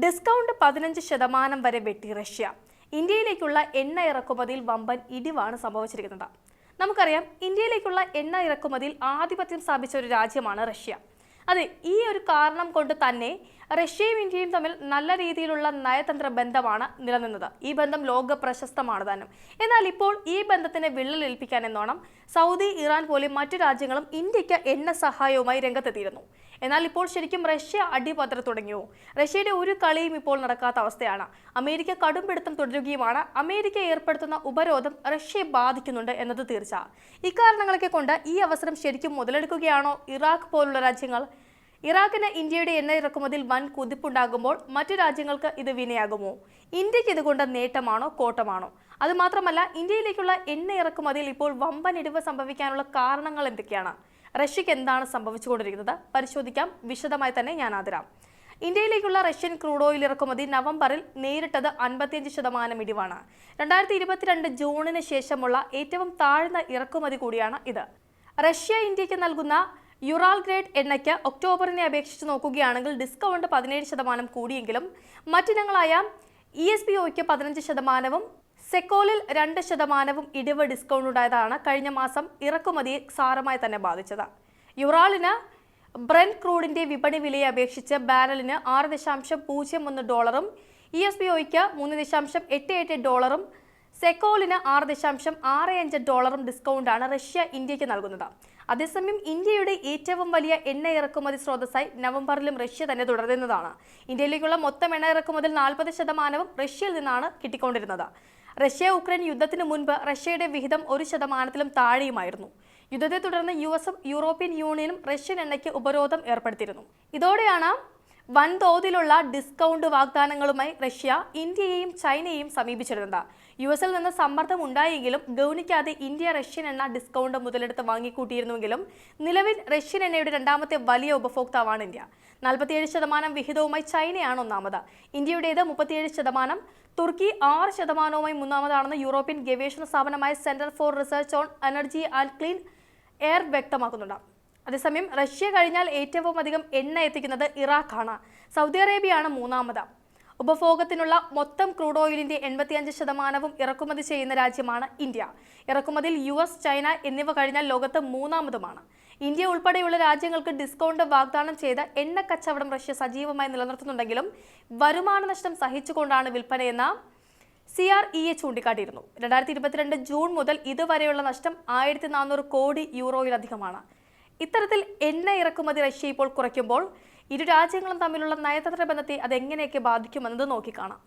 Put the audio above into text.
Discount പതിനഞ്ച് ശതമാനം വരെ വെട്ടി റഷ്യ. ഇന്ത്യയിലേക്കുള്ള എണ്ണ ഇറക്കുമതിയിൽ വമ്പൻ ഇടിവാണ് സംഭവിച്ചിരിക്കുന്നത്. നമുക്കറിയാം ഇന്ത്യയിലേക്കുള്ള എണ്ണ ഇറക്കുമതിയിൽ ആധിപത്യം സ്ഥാപിച്ച ഒരു രാജ്യമാണ് റഷ്യ. അതെ ഈ ഒരു കാരണം കൊണ്ട് തന്നെ റഷ്യയും ഇന്ത്യയും തമ്മിൽ നല്ല രീതിയിലുള്ള നയതന്ത്ര ബന്ധമാണ് നിലനിന്നത്. ഈ ബന്ധം ലോക പ്രശസ്തമാണ് താനും. എന്നാൽ ഇപ്പോൾ ഈ ബന്ധത്തിന് വിള്ളലേൽപ്പിക്കാൻ എന്നോണം സൗദി ഇറാൻ പോലെ മറ്റു രാജ്യങ്ങളും ഇന്ത്യയ്ക്ക് എണ്ണ സഹായവുമായി രംഗത്തെത്തിയിരുന്നു. എന്നാൽ ഇപ്പോൾ ശരിക്കും റഷ്യ അടിപത്ര തുടങ്ങിയോ? റഷ്യയുടെ ഒരു കളിയും ഇപ്പോൾ നടക്കാത്ത അവസ്ഥയാണ്. അമേരിക്ക കടുംപിടുത്തം തുടരുകയുമാണ്. അമേരിക്ക ഏർപ്പെടുത്തുന്ന ഉപരോധം റഷ്യയെ ബാധിക്കുന്നുണ്ട് എന്നത് തീർച്ച. ഇക്കാരണങ്ങളൊക്കെ കൊണ്ട് ഈ അവസരം ശരിക്കും മുതലെടുക്കുകയാണോ ഇറാഖ് പോലുള്ള രാജ്യങ്ങൾ? ഇറാഖിന് ഇന്ത്യയുടെ എണ്ണ ഇറക്കുമതിൽ വൻ കുതിപ്പുണ്ടാകുമ്പോൾ മറ്റു രാജ്യങ്ങൾക്ക് ഇത് വിനയാകുമോ? ഇന്ത്യയ്ക്ക് ഇതുകൊണ്ട് നേട്ടമാണോ കോട്ടമാണോ? അതുമാത്രമല്ല ഇന്ത്യയിലേക്കുള്ള എണ്ണ ഇറക്കുമതിയിൽ ഇപ്പോൾ വമ്പൻ ഇടിവ് സംഭവിക്കാനുള്ള കാരണങ്ങൾ എന്തൊക്കെയാണ്? റഷ്യക്ക് എന്താണ് സംഭവിച്ചുകൊണ്ടിരിക്കുന്നത്? പരിശോധിക്കാം. വിശദമായി തന്നെ ഞാൻ ആദരാം. ഇന്ത്യയിലേക്കുള്ള റഷ്യൻ ക്രൂഡ് ഓയിൽ ഇറക്കുമതി നവംബറിൽ നേരിട്ടത് അൻപത്തിയഞ്ച് ശതമാനം ഇടിവാണ്. രണ്ടായിരത്തി ഇരുപത്തിരണ്ട് ജൂണിന് ശേഷമുള്ള ഏറ്റവും താഴ്ന്ന ഇറക്കുമതി കൂടിയാണ് ഇത്. റഷ്യ ഇന്ത്യയ്ക്ക് നൽകുന്ന യുറാൽ ഗ്രേഡ് എണ്ണയ്ക്ക് ഒക്ടോബറിനെ അപേക്ഷിച്ച് നോക്കുകയാണെങ്കിൽ ഡിസ്കൗണ്ട് പതിനേഴ് ശതമാനം കൂടിയെങ്കിലും മറ്റിനങ്ങളായ ഇ എസ് പി ഒയ്ക്ക് പതിനഞ്ച് ശതമാനവും സെക്കോളിൽ രണ്ട് ശതമാനവും ഇടിവ് ഡിസ്കൗണ്ട് ഉണ്ടായതാണ് കഴിഞ്ഞ മാസം ഇറക്കുമതിയെ സാരമായി തന്നെ ബാധിച്ചത്. യുറാളിന് ബ്രെൻ ക്രൂഡിന്റെ വിപണി വിലയെ അപേക്ഷിച്ച് ബാരലിന് ആറ് ദശാംശം പൂജ്യം ഒന്ന് ഡോളറും ഇ എസ് ബി ഒയ്ക്ക് മൂന്ന് ദശാംശം എട്ട് എട്ട് ഡോളറും സെക്കോലിന് ആറ് ദശാംശം ആറ് അഞ്ച് ഡോളറും ഡിസ്കൗണ്ടാണ് റഷ്യ ഇന്ത്യയ്ക്ക് നൽകുന്നത്. അതേസമയം ഇന്ത്യയുടെ ഏറ്റവും വലിയ എണ്ണ ഇറക്കുമതി സ്രോതസ്സായി നവംബറിലും റഷ്യ തന്നെ തുടരുന്നതാണ്. ഇന്ത്യയിലേക്കുള്ള മൊത്തം എണ്ണ ഇറക്കുമതിൽ നാൽപ്പത് ശതമാനവും റഷ്യയിൽ നിന്നാണ് കിട്ടിക്കൊണ്ടിരുന്നത്. റഷ്യ ഉക്രൈൻ യുദ്ധത്തിന് മുൻപ് റഷ്യയുടെ വിഹിതം ഒരു ശതമാനത്തിലും താഴെയുമായിരുന്നു. യുദ്ധത്തെ തുടർന്ന് യു എസും യൂറോപ്യൻ യൂണിയനും റഷ്യൻ എണ്ണയ്ക്ക് ഉപരോധം ഏർപ്പെടുത്തിയിരുന്നു. ഇതോടെയാണ് വൻതോതിലുള്ള ഡിസ്കൗണ്ട് വാഗ്ദാനങ്ങളുമായി റഷ്യ ഇന്ത്യയെയും ചൈനയെയും സമീപിച്ചിരുന്നത്. യു എസിൽ നിന്ന് സമ്മർദ്ദം ഉണ്ടായെങ്കിലും ഗൗനിക്കാതെ ഇന്ത്യ റഷ്യൻ എണ്ണ ഡിസ്കൗണ്ട് മുതലെടുത്ത് വാങ്ങിക്കൂട്ടിയിരുന്നുവെങ്കിലും നിലവിൽ റഷ്യൻ എണ്ണയുടെ രണ്ടാമത്തെ വലിയ ഉപഭോക്താവാണ് ഇന്ത്യ. നാൽപ്പത്തിയേഴ് ശതമാനം വിഹിതവുമായി ചൈനയാണ് ഒന്നാമത്. ഇന്ത്യയുടേത് മുപ്പത്തിയേഴ് ശതമാനം തുർക്കി ആറ് ശതമാനവുമായി മൂന്നാമതാണെന്ന് യൂറോപ്യൻ ഗവേഷണ സ്ഥാപനമായ centre for research on energy and clean air വ്യക്തമാക്കുന്നുണ്ട്. അതേസമയം റഷ്യ കഴിഞ്ഞാൽ ഏറ്റവും അധികം എണ്ണ എത്തിക്കുന്നത് ഇറാഖാണ്. സൗദി അറേബ്യയാണ് മൂന്നാമത്. ഉപഭോഗത്തിനുള്ള മൊത്തം ക്രൂഡ് ഓയിലിന്റെ എൺപത്തിയഞ്ച് ശതമാനവും ഇറക്കുമതി ചെയ്യുന്ന രാജ്യമാണ് ഇന്ത്യ. ഇറക്കുമതിയിൽ യു എസ് ചൈന എന്നിവ കഴിഞ്ഞാൽ ലോകത്ത് മൂന്നാമതുമാണ്. ഇന്ത്യ ഉൾപ്പെടെയുള്ള രാജ്യങ്ങൾക്ക് ഡിസ്കൗണ്ട് വാഗ്ദാനം ചെയ്ത എണ്ണ കച്ചവടം റഷ്യ സജീവമായി നിലനിർത്തുന്നുണ്ടെങ്കിലും വരുമാന നഷ്ടം സഹിച്ചുകൊണ്ടാണ് വിൽപ്പനയെന്ന സി ആർ ഇ എ ചൂണ്ടിക്കാട്ടിയിരുന്നു. രണ്ടായിരത്തി ഇരുപത്തിരണ്ട് ജൂൺ മുതൽ ഇതുവരെയുള്ള നഷ്ടം ആയിരത്തി നാനൂറ് കോടി യൂറോയിലധികമാണ്. ഇത്തരത്തിൽ എണ്ണ ഇറക്കുമതി റഷ്യ ഇപ്പോൾ കുറയ്ക്കുമ്പോൾ ഇരു രാജ്യങ്ങളും തമ്മിലുള്ള നയതന്ത്ര ബന്ധത്തെ അതെങ്ങനെയൊക്കെ ബാധിക്കുമെന്നത് നോക്കിക്കാണാം.